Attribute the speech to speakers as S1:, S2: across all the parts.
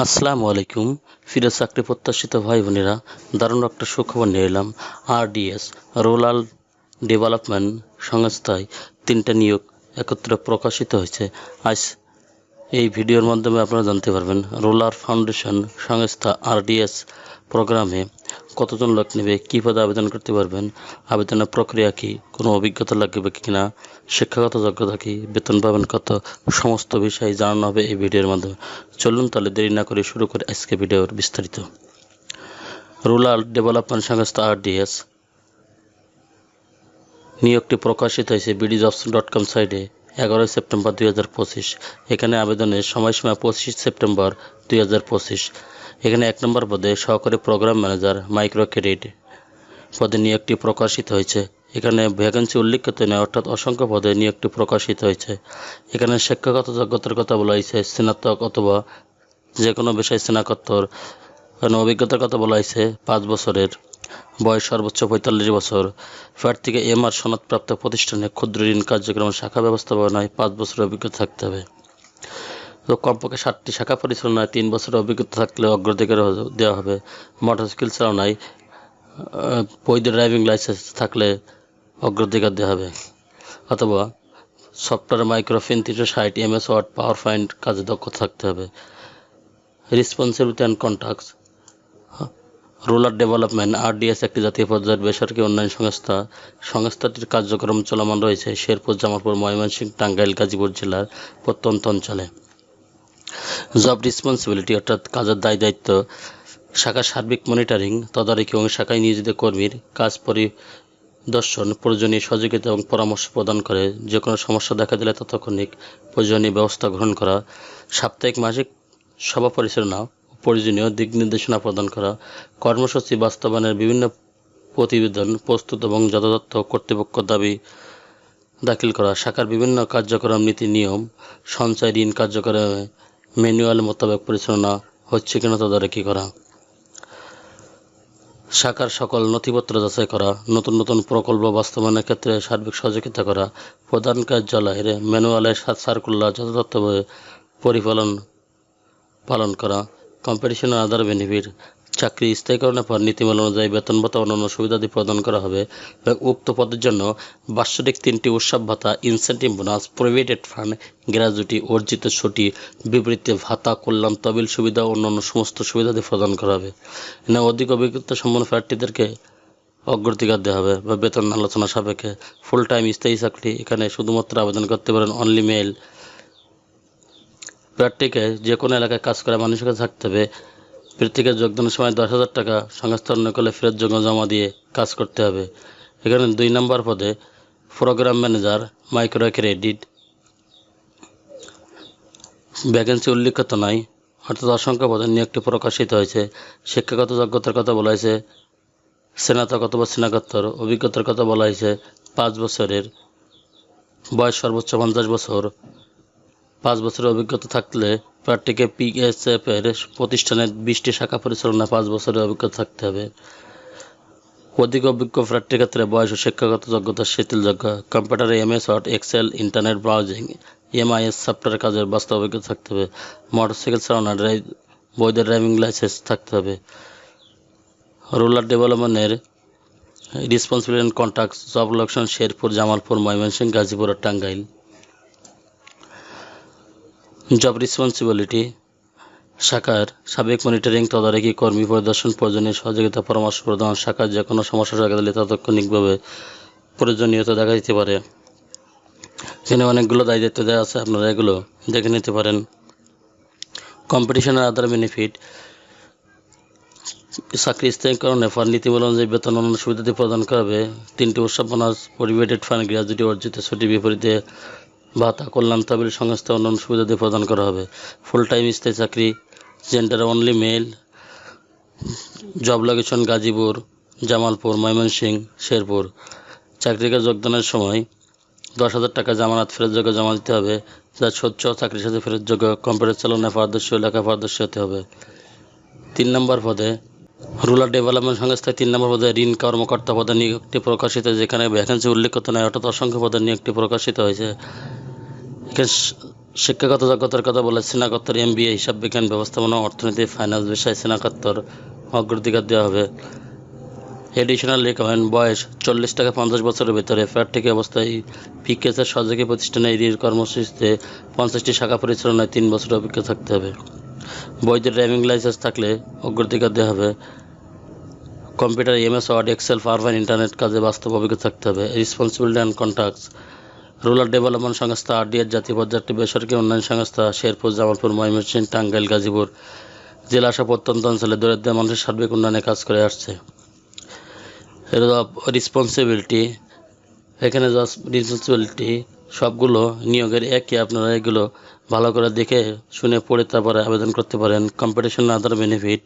S1: আসসালামু আলাইকুম। ফিরে চাকরি প্রত্যাশিত ভাই বোনেরা, দারুণ একটা সুখবর নিয়ে এলাম। আরডিএস রুরাল ডেভেলপমেন্ট সংস্থায় তিনটা নিয়োগ একত্রে প্রকাশিত হয়েছে। আজ এই ভিডিওর মাধ্যমে আপনারা জানতে পারবেন, রোলার ফাউন্ডেশন সংস্থা আরডিএস প্রোগ্রামে কতজন লোক নেবে কী পদে আবেদন করতে পারবেন, আবেদনের প্রক্রিয়া কী, কোনো অভিজ্ঞতা লাগবে কি না শিক্ষাগত যোগ্যতা কী, বেতন পাবেন কত, সমস্ত বিষয় জানানো হবে এই ভিডিওর মাধ্যমে। চলুন তাহলে দেরি না করে শুরু করে আজকে ভিডিওর বিস্তারিত। রুরাল ডেভেলপমেন্ট সংস্থা আরডিএস নিয়োগটি প্রকাশিত হয়েছে বিডি জবস ডট কম সাইটে এগারোই সেপ্টেম্বর দুই হাজার পঁচিশ। এখানে আবেদনের সময়সীমা পঁচিশ সেপ্টেম্বর দুই হাজার পঁচিশ। এখানে এক নম্বর পদে সহকারী প্রোগ্রাম ম্যানেজার মাইক্রো ক্রেডিট পদে নিয়োগটি প্রকাশিত হয়েছে। এখানে ভ্যাকেন্সি উল্লিখিত নয়, অর্থাৎ অসংখ্য পদে নিয়োগটি প্রকাশিত হয়েছে। এখানে শিক্ষাগত যোগ্যতার কথা বলা হয়েছে, স্নাতক অথবা যে কোনো বিষয়ে স্নাতকোত্তর এখানে অভিজ্ঞতার কথা বলা হয়েছে, পাঁচ বছরের বয়স সর্বোচ্চ পঁয়তাল্লিশ বছর। প্রার্থীকে এমআর সনদপ্রাপ্ত প্রতিষ্ঠানে ক্ষুদ্র ঋণ কার্যক্রম শাখা ব্যবস্থাপনায় পাঁচ বছরের অভিজ্ঞতা থাকতে হবে। কমপক্ষে সাতটি শাখা পরিচালনায় তিন বছরের অভিজ্ঞতা থাকলে অগ্রাধিকার দেওয়া হবে। মোটরসাইকেল চালনায় বৈধ ড্রাইভিং লাইসেন্স থাকলে অগ্রাধিকার দেওয়া হবে। অথবা সফটওয়্যার মাইক্রোফিন তিনশো ষাট এমএস ওয়ার্ড পাওয়ার পয়েন্ট কাজে দক্ষ থাকতে হবে। Responsibility and contacts rural development, RDS একটি জাতীয় পর্যায়ের বেসরকারি উন্নয়ন সংস্থা। সংস্থাটির কার্যক্রম চলমান রয়েছে শেরপুর, জামালপুর, ময়মনসিংহ, টাঙ্গাইল, গাজীপুর জেলার প্রত্যন্ত অঞ্চলে। জব রেসপন্সিবিলিটি অর্থাৎ কাজের দায় দায়িত্ব, শাখার সার্বিক মনিটরিং তদারকি এবং শাখায় নিয়োজিত কর্মীর কাজ পরিদর্শন, প্রয়োজনীয় সহযোগিতা এবং পরামর্শ প্রদান করে। যে কোনো সমস্যা দেখা দিলে তৎক্ষণিক প্রয়োজনীয় ব্যবস্থা গ্রহণ করা। সাপ্তাহিক, মাসিক সভা পরিচালনা প্রয়োজনীয় দিক নির্দেশনা প্রদান করা। কর্মসূচি বাস্তবায়নের বিভিন্ন প্রতিবেদন, প্রস্তুত এবং যথাযথ কর্তৃপক্ষ দাবি দাখিল করা। শাখার বিভিন্ন কার্যক্রম, নীতি, নিয়ম, সঞ্চয়, ঋণ কার্যক্রমে ম্যানুয়াল মোতাবেক পরিচালনা হচ্ছে কিনা তদারকি করা? শাখার সকল নথিপত্র যাচাই করা, নতুন নতুন প্রকল্প বাস্তবায়নের ক্ষেত্রে সার্বিক সহযোগিতা করা, প্রধান কার্যালয়ের ম্যানুয়ালের সার্কুলার যথাযথভাবে পরিপালন, পালন করা কম্পিটিশন আদার বেনিফিট চাকরি স্থায়ীকরণের পর নীতিমালা অনুযায়ী বেতন ভাতা অন্যান্য সুবিধাদি প্রদান করা হবে এবং উক্ত পদের জন্য বাৎসরিক তিনটি উৎসব ভাতা incentive bonus provident fund gratuity অর্জিত ছুটি, বিবৃতি, ভাতা, কল্যাণ তবিল সুবিধা অন্যান্য সমস্ত সুবিধাদি প্রদান করা হবে। এখানে অধিক অভিজ্ঞতা সম্পন্ন প্রার্থীদেরকে অগ্রাধিকার দেওয়া হবে বা বেতন আলোচনা সাপেক্ষে ফুল টাইম স্থায়ী চাকরি এখানে শুধুমাত্র আবেদন করতে পারেন অনলি মেল প্রার্থীকে। যে কোনো এলাকায় কাজ করা মানুষের থাকতে হবে। প্রার্থীকে যোগদানের সময় দশ হাজার টাকা সংস্থার নকলে ফেরত যোগ্য জমা দিয়ে কাজ করতে হবে। এখানে দুই নম্বর পদে programme manager micro credit vacancy উল্লিখিত নয় অর্থাৎ অসংখ্য পদে নিয়োগটি প্রকাশিত হয়েছে। শিক্ষাগত যোগ্যতার কথা বলা হয়েছে স্নাতক অথবা স্নাতকোত্তর অভিজ্ঞতার কথা বলা হয়েছে, পাঁচ বছরের। বয়স সর্বোচ্চ পঞ্চাশ বছর, পাঁচ বছরের অভিজ্ঞতা থাকলে প্রার্থীকে পিএসএফ এর প্রতিষ্ঠানের বিশটি শাখা পরিচালনা পাঁচ বছরের অভিজ্ঞতা থাকতে হবে। অধিক অভিজ্ঞ প্রার্থীর ক্ষেত্রে বয়স ও শিক্ষাগত যোগ্যতা, শিথিলযোগ্য, কম্পিউটারে, MS Word Excel internet browsing MIS software কাজের বাস্তব অভিজ্ঞতা থাকতে হবে। মোটরসাইকেল চালানো ড্রাইভ বৈধ ড্রাইভিং লাইসেন্স থাকতে হবে। রুরাল ডেভেলপমেন্টের responsibility and contact job location Sherpur Jamalpur Mymensingh Gazipur Tangail job responsibility শাখার সাবেক মনিটরিং তদারকি কর্মী পরিদর্শন, প্রয়োজনীয় সহযোগিতা, পরামর্শ প্রদান, শাখার যে কোনো সমস্যা দেখা দিলে তাৎক্ষণিকভাবে প্রয়োজনীয়তা দেখা দিতে পারে। এখানে অনেকগুলো দায় দায়িত্ব দেওয়া আছে, আপনারা এগুলো দেখে নিতে পারেন। কম্পিটিশনের আদার বেনিফিট চাকরি স্থায়ীকরণে ফান্ড নীতিমালা অনুযায়ী বেতন অন্যান্য সুবিধাদি প্রদান করাবে তিনটি উৎসব পরিবেটেড ফান্ড গ্র্যাজুইটি অর্জিত ছুটি, বিপরীতে ভাতা কল্যাণ তহবিল সংস্থা অন্যান্য সুবিধাদি প্রদান করা হবে। ফুল টাইম স্থায়ী চাকরি gender only male job location Gazipur, Jamalpur, Mymensingh, Sherpur. চাকরিকে যোগদানের সময় দশ হাজার টাকা জামানত ফেরতযোগ্য জমা দিতে হবে, যা স্বচ্ছ চাকরির সাথে ফেরতযোগ্য কম্পিউটার চালনায় পারদর্শী লেখা, পারদর্শী হতে হবে। তিন নম্বর পদে রুরাল ডেভেলপমেন্ট সংস্থায় তিন নম্বর পদে ঋণ কর্মকর্তা পদে নিয়োগটি প্রকাশিত যেখানে ভ্যাকেন্সি উল্লেখিত নয় অর্থাৎ অসংখ্য পদের নিয়োগটি প্রকাশিত হয়েছে। শিক্ষাগত যোগ্যতার কথা বলে স্নাতকোত্তর এম বি এ হিসাব বিজ্ঞান, ব্যবস্থাপনা, অর্থনীতি ফাইন্যান্স বিষয়ে স্নাতকোত্তর অগ্রাধিকার দেওয়া হবে। এডিশনাল রিকমেন্ড বয়স চল্লিশ থেকে পঞ্চাশ বছরের ভিতরে। প্রার্থীকে অবস্থায় পিকেসের সহযোগী প্রতিষ্ঠানে এডির কর্মসূচিতে পঞ্চাশটি শাখা পরিচালনায় তিন বছর অভিজ্ঞতা থাকতে হবে। বৈধ ড্রাইভিং লাইসেন্স থাকলে অগ্রাধিকার দেওয়া হবে। Computer MS Word Excel PowerPoint internet কাজে বাস্তব অভিজ্ঞতা থাকতে হবে। Responsibility and contacts rural development সংস্থা আরডিএর জাতীয় একটি বেসরকারি উন্নয়ন সংস্থা শেরপুর, জামালপুর, ময়মনসিংহ, টাঙ্গাইল, গাজীপুর জেলা সহ প্রত্যন্ত অঞ্চলে দরিদ্র মানুষের সার্বিক উন্নয়নে কাজ করে আসছে। রেসপন্সিবিলিটি এখানে রেসপন্সিবিলিটি সবগুলো নিয়োগের একই আপনারা এগুলো ভালো করে দেখে শুনে পড়ে তারপরে আবেদন করতে পারেন। কম্পিটিশন আদার বেনিফিট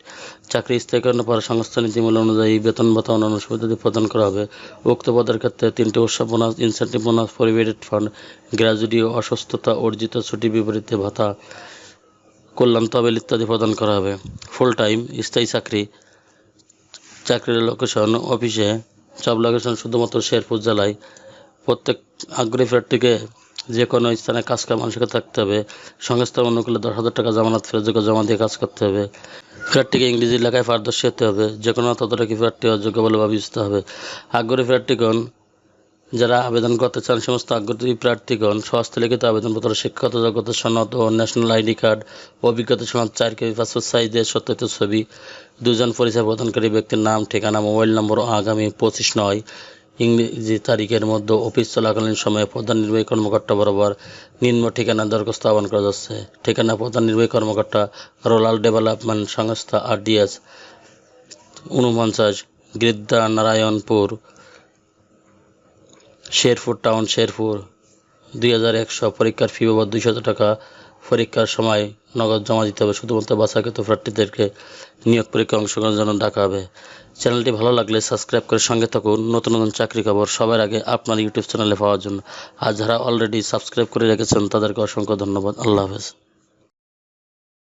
S1: চাকরি স্থায়ীকরণ পর সংস্থা নীতিমূল্য অনুযায়ী বেতন ভাতা অন্যান্য সুবিধা প্রদান করা হবে। উক্ত পদের ক্ষেত্রে তিনটি উৎসব bonus incentive bonus provident fund gratuity ও অসুস্থতা অর্জিত ছুটি বিপরীতে ভাতা, কল্যাণ তহবিল ইত্যাদি প্রদান করা হবে। ফুল টাইম স্থায়ী চাকরি, চাকরির লোকেশন অফিসে সব লোকেশন শুধুমাত্র শেরপুর জেলায় প্রত্যেক আগ্রহী প্রার্থীকে যে কোনো স্থানে কাজ করার মানসিকতা থাকতে হবে। সংস্থার অনুকূলে দশ হাজার টাকা জামানত ফেরত জমা দিয়ে কাজ করতে হবে। প্রার্থীকে ইংরেজি লেখায় পারদর্শী হতে হবে। যে কোনো ততটাকি প্রার্থী অযোগ্য বলে বিবেচিত হবে। আগ্রহী প্রার্থীগণ, যারা আবেদন করতে চান, সমস্ত আগ্রহী প্রার্থীগণ স্বহস্তে লিখিত আবেদনপত্র, শিক্ষাগত যোগ্যতা, সনদ ও ন্যাশনাল আইডি কার্ড, অভিজ্ঞতা সনদ, চার কেবি পাসপোর্ট সাইজের সত্যিত ছবি, দুজন পরিচয় প্রদানকারী ব্যক্তির নাম, ঠিকানা, মোবাইল নম্বর আগামী পঁচিশ নয়। ইংরেজি তারিখের মধ্যে অফিস চলাকালীন সময়ে প্রধান নির্বাহী কর্মকর্তা বরাবর নিম্ন ঠিকানা দরখাস্ত আহ্বান করা যাচ্ছে। ঠিকানা প্রধান নির্বাহী কর্মকর্তা রোলাল ডেভেলপমেন্ট সংস্থা, আরডিএস, উনপঞ্চাশ গিদ্দা নারায়ণপুর, শেরপুর টাউন, শেরপুর। দুই হাজার একশো পরীক্ষার ফি বাবদ দুইশত টাকা পরীক্ষার সময় নগদ জমা দিতে হবে। শুধুমাত্র বাছাকৃত প্রার্থীদেরকে নিয়োগ পরীক্ষায় অংশগ্রহণের জন্য ডাকা হবে। চ্যানেলটি ভালো লাগলে সাবস্ক্রাইব করে সঙ্গে থাকুন। নতুন নতুন চাকরি খবর সবার আগে আপনার ইউটিউব চ্যানেলে পাওয়ার জন্য। আর যারা অলরেডি সাবস্ক্রাইব করে রেখেছেন, তাদেরকে অসংখ্য ধন্যবাদ। আল্লাহ হাফেজ।